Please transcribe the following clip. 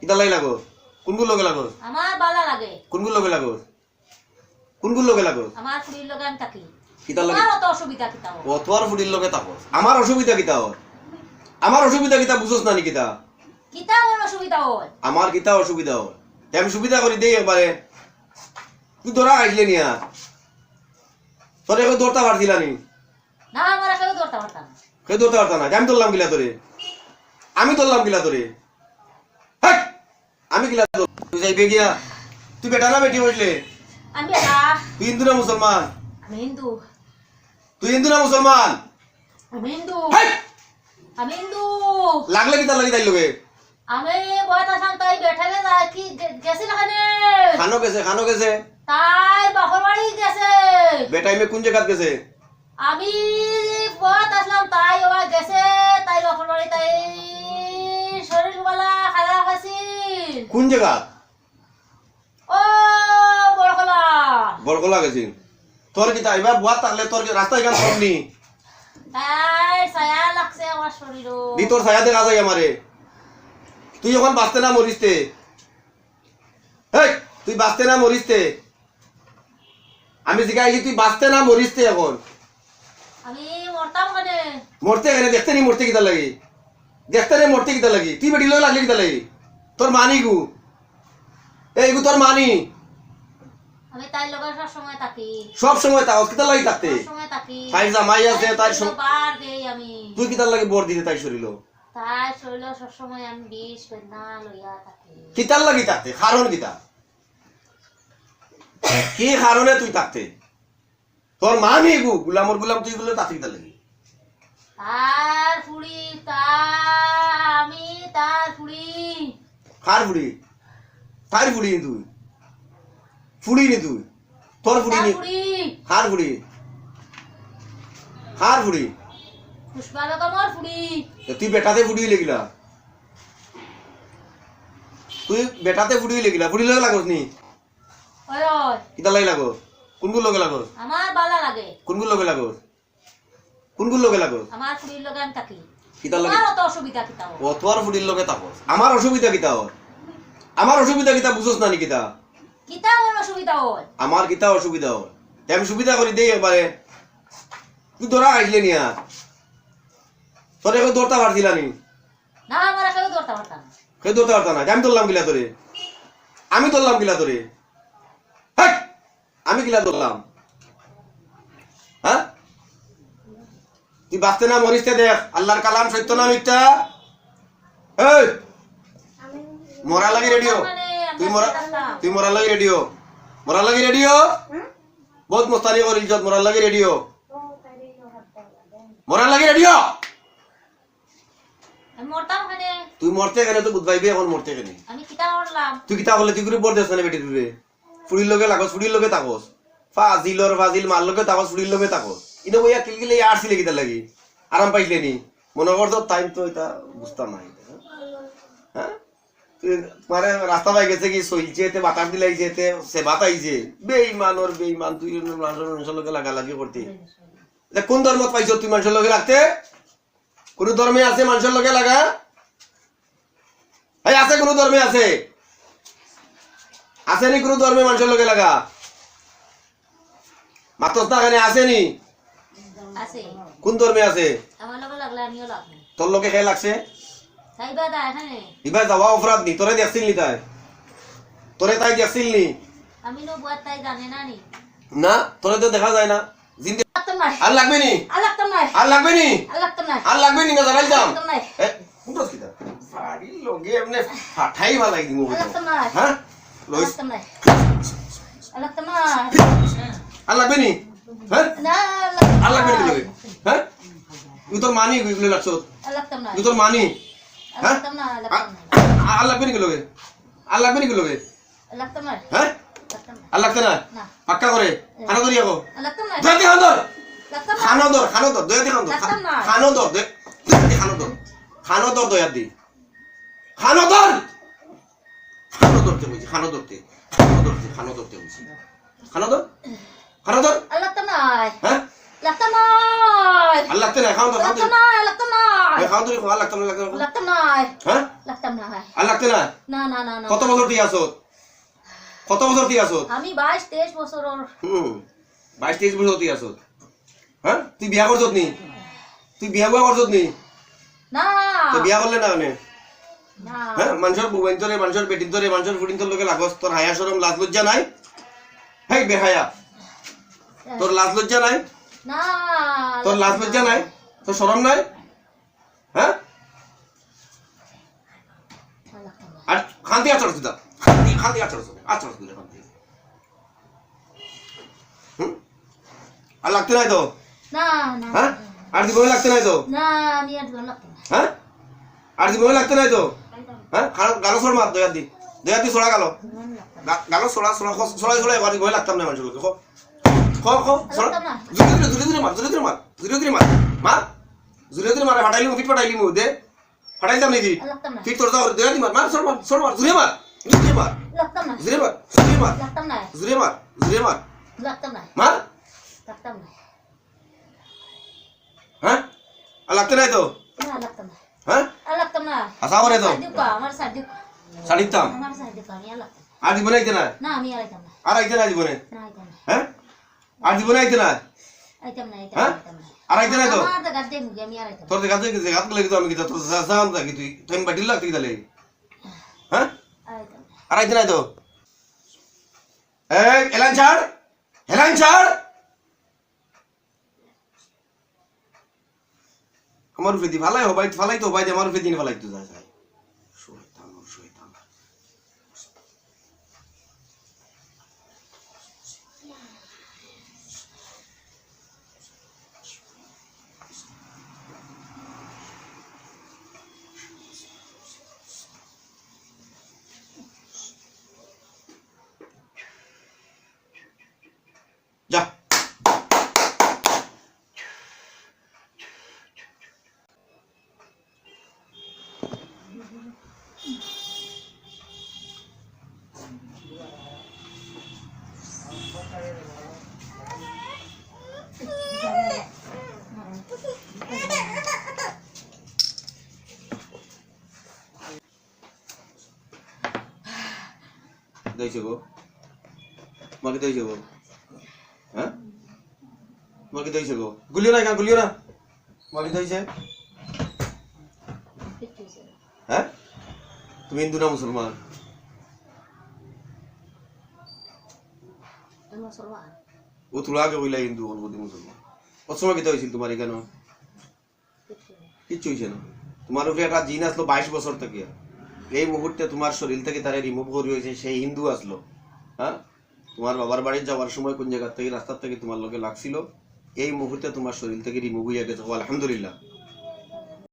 কিতা লাই লাগো কোনগুলো লগে লাগো আমার বালা লাগে। কোনগুলো লগে লাগো কোনগুলো লগে লাগো আমার ফুলির লগে আমি থাকি। কিতা লাগে অত অসুবিধা কিতা ও তোর ফুটির লগে থাকো আমার অসুবিধা কিতা ওর আমার অসুবিধা কিতা বুঝোস না নি কিতা কিতা ওর অসুবিধা আমার কিতা অসুবিধা ওর আমি সুবিধা করি দেই একবারে তুই ধরা আসলে নিয়া তোর এখন দৌড়তে পারছিলা নি? না আমার কেউ ধরতে পারতাম কেউ ধরতে পারতা না। আমি ধরলাম গিলা তোরে আমি ধরলাম গিলা তোরে! আমি গিলা ধর- তুই যাইবে গিয়া? তুই বেটা না বেটি হইলে? আমি এটা তুই হিন্দু না মুসলমান? আমি হিন্দু। তুই হিন্দু না মুসলমান? আমি হিন্দু! আমি হিন্দু। লাগলে কিতা লাগি তাই লগে? আমি বয়স আসাম তাই বেঠালে যা- কি গে- গেছিল এখানে খানো গেছে খানো গেছে। তাই বাপর বাড়ি গেছে। বেটাই মে কোন জায়গাত গেছে? আমি বয়স আসলাম তাই ওরা গেছে তাই বাপর বাড়ি তাই শরীর বলা খারাপ খাইছিল কোন বড়কলা বরকলা গেছিল। তোর কিতা এবার বুয়া থাকলে তোর কি রাস্তা এখান সামনি তাই ছায়া লাগছে আমার শরীরও দি তোর ছায়া দেখা যায় আমারে তুই যখন বাঁচতে না মরিসতে তুই বাঁচতে না মরিসতে আমি জিজ্ঞাসা তুই বাঁচতে না মরিসতে এখন কেনে? মরতে এখানে দেখতে নি মরতে কিতা লাগি? দেখতে নি মরতে কিতা লাগি? তুই বেটি লাগলে কিতা লাগি? তোর মানি গু? এই গু তোর মানি। আমি তাই লগের সব সময় থাকি। সব সময় তাও কিতা লাগি থাকতে। সময় থাকি। তাই জামাই আছে তাই সম- বার দেই আমি। তুই কিতা লাগি বর দিতে তাই শরীর তাই শরীর সব সময় আমি বিষ বেদনা লইয়া থাকি। কিতার লাগি থাকতে? কারণ কিতা কি কারণে তুই থাকতে? তোর মা নেই গু গুলামর গুলাম তুই গুলো তাতে কিতা লাগি? তার ফুড়ি তার আমি তার ফুড়ি। কার ফুড়ি? কার ফুড়ি তুই। ফুড়ি নি তুই। তোর ফুড়ি তার নি। ফুড়ি। কার ফুড়ি। তুই বেটাতে ফুড়ি লেগিলা। তুই বেটাতে ফুড়ি লেগিলা। ফুড়ি লগে লাগস নি? কিতা লাগি লাগো কোনগুলো লগে লাগস? আমার বালা লাগে। কোনগুলো লগে লাগস? কোনগুলো লগে লাগস? আমার ফুড়ির লগে আমি থাকি। কিতা লাগে অত অসুবিধা কিতা? ও তোর লগে আমার অসুবিধা কিতা ওর আমার অসুবিধা কিতা বুঝোস না নি কিতা? ওর অসুবিধা হয় আমার কিতা অসুবিধা ওর আমি সুবিধা করি দেই একবারে। তুই ধরা আসলে নিয়া তোর এখন দৌড়তে পারছিলা নি? না আমার কেউ ধরতে পারতাম না। কেউ দৌড়তে পারতা না? আমি ধরলাম গিলা তোরে? আমি ধরলাম গিলা তোরে! আমি গিলা ধরলাম? হ্যাঁ? তুই বাঁচতে না মরিসতে দেখ। আল্লাহর কালাম সত্য না মিথ্যা? এই মরা লাগি রেডিও তুই মরা তুই মরা লাগি রেডিও মরা লাগি রেডিও বহুত মস্তানি করি ইজ্জত মরা লাগি রেডিও মরা লাগি রেডিও কেনে তুই মরতে গেলে তো বুধবাইবি এখন মরতে গেলে তুই কিতা বলে তুই করে বর দেছ না বেটি তুই ফুড়ির লগে লাগস ফুড়ির লগে তাকস ফাজিলর ফাজিল মার লগে তাকস ফুড়ির লগে তাকস ইনো বইয়া কিলকিলে আসছিলে কিতা লাগি আরাম পাইছিলে নি মনে কর তো টাইম তো এটা বুঝতাম না এটা, তুই মানে রাস্তা পাই গেছে কি সইছে তে বাতাস দিলাইছে তে সে বাতাইছে বেইমানর বেইমান ওর বেইমান তুই মানুষের মানুষের লগে লাগা লাগি করতে কোন ধর্মত পাইছ তুই মানুষের লগে লাগতে? কোন ধর্মে আছে মানুষের লগে লাগা? এই আছে কোন ধর্মে আছে? আছে নি কোনো ধর্মে মানুষের লগে লাগা? মাতস্তা এখানে আছে কোন ধর্মে আছে? তোর লোকে খেয়ে লাগছে? তাই বা দা এখানে? এবার যাওয়া অপরাধ নি তোরে দেখছিল নি তাই? তোরে তাই দেখছিল নি আমি নো বুয়ার তাই জানে না নি। না তোরে তো দেখা যায় না। জিন্দে আর লাগবে নি? আর লাগতাম নাই আর লাগবে নি? আর লাগতাম নাই আর লাগবে নি না জানাই নাই এ উঠোস কিটা ফাড়ি লগে এমনে ফাটাই ভালাই দিমু লাগতাম হ্যাঁ। লইস। লাগতাম আর লাগতাম নাই আর লাগবে নি? হ্যাঁ? না আর লাগবে নি হ্যাঁ? তুই তোর মানি গুলো লাগছ। আর লাগতাম তুই তোর মানি। হ্যাঁ? আর লাগবে নি লগে আর লাগবে হ্যাঁ? আর লাগতে না। পাক্কা করে? খানো ধরি নাই। দয়াতি খানো ধর খানো ধর খানো ধর দয়াতি খানো ধর খানো ধর দে- খানো ধর খানো ধর দয়াত। খানো ধর খানো ধরতে বলছি খানো ধরতে খানো ধরতে খানো ধরতে বলছি খানো ধর খানো ধর আর লাগতাম নাই হ্যাঁ লাগতাম নাই আর লাগতে খাও খাও আর লাগতাম না লাগতাম না। নাই হ্যাঁ লাগতাম নাই আর লাগতে না না না না না কত বছর দিয়ে আসো কত বছর দিয়ে আসো আমি বাইশ তেইশ বছৰৰ হুম বাইশ তেইশ বছর দিয়ে আসো হ্যাঁ? তুই বিয়া করছত নি? তুই বিয়া বুয়া করছত নি? না। তো বিয়া করলে না মানে না। হ্যাঁ? মানুষের বুবাইন মানুষের ধরে মানুষের ফুটিন তোর লোকে লাগস তোর হায়া সরম লাজ লজ্জা নাই? হেই বেহায়া। তোর লাজ লজ্জা নাই? না তোর লাজ লজ্জা নাই? তোর সরম নাই? হ্যাঁ। আর খান্তি আচর সুদা খান্তি খান্তি আচর সুদা আচর সুদা খান্তি। হুম? আর লাগতে নাই তো? না না হ্যাঁ? আর জীবনে লাগতে নাই তো? না আমি আর জীবন লাগতাম না হ্যাঁ? আর জীবনে লাগতে নাই তো? হ্যাঁ? গালো সর মার দয়া দি দয়া দি সরা গালো গালো সরা সরা সরাই সরাই এবার জীবনে লাগতাম না মানুষের লাগতাম না। জুড়ে জুড়ে জুড়ে জুড়ে মার জুড়ে জুড়ে মার জুড়ে জুড়ে মার মার। জুড়ে জুড়ে মার ফাটাইলি মুখ ফাটাইলি দে। ফাটাইতাম নাকি ঠিক তোর দাও দি মার মার সর মার সর মার জুড়ে মার জুড়ে মার। জুড়ে মার জুড়ে মার। জুড়ে মার জুড়ে মার। মার। হ্যাঁ? আর লাগতে নাই তো? হ্যাঁ? হাসা করে তো। শাড়ির দাম আর লাগতাম না। আর না না আর আইতাম না। হ্যাঁ? আর জীবনে আইতে না হ্যাঁ? আর আইতে তো? আমার গাছ লাগি তো আমি তোর তুই? তুই বাটিল লাগতি তালে হ্যাঁ? আর আইতাম না। আর আইতে নাই তো? এই এলান ছাড় এলান ছাড়। আমার ফেদি ফালাই হবাই ফালাই তো হবাই আমার ফেদি ফালাই তো যায় যায় শয়তান ওর শয়তান যা দইছে গো মাকে দইছে গো হ্যাঁ মাকে দইছে গো গুলিও না কেন গুলিও না মাকে দইছে কিচ্ছু হইছে না। হ্যাঁ তুমি হিন্দু না মুসলমান। ও তোরা আগে কইলা হিন্দু বলব মুসলমান। ওর সময় কেটে হয়েছিল তোমার এখানে? কিচ্ছু হয়েছে না? তোমার উপরে একটা জিন আসলো বাইশ বছর থেকে। এই মুহূর্তে তোমার শরীর থেকে তারা রিমুভ করে হয়েছে সেই হিন্দু আসলো। হ্যাঁ? তোমার বাবার বাড়ি যাওয়ার সময় কোন জায়গা থেকে রাস্তার থেকে তোমার লগে লাগছিল এই মুহূর্তে তোমার শরীর থেকে রিমুভ হয়ে গেছে। আলহামদুলিল্লাহ।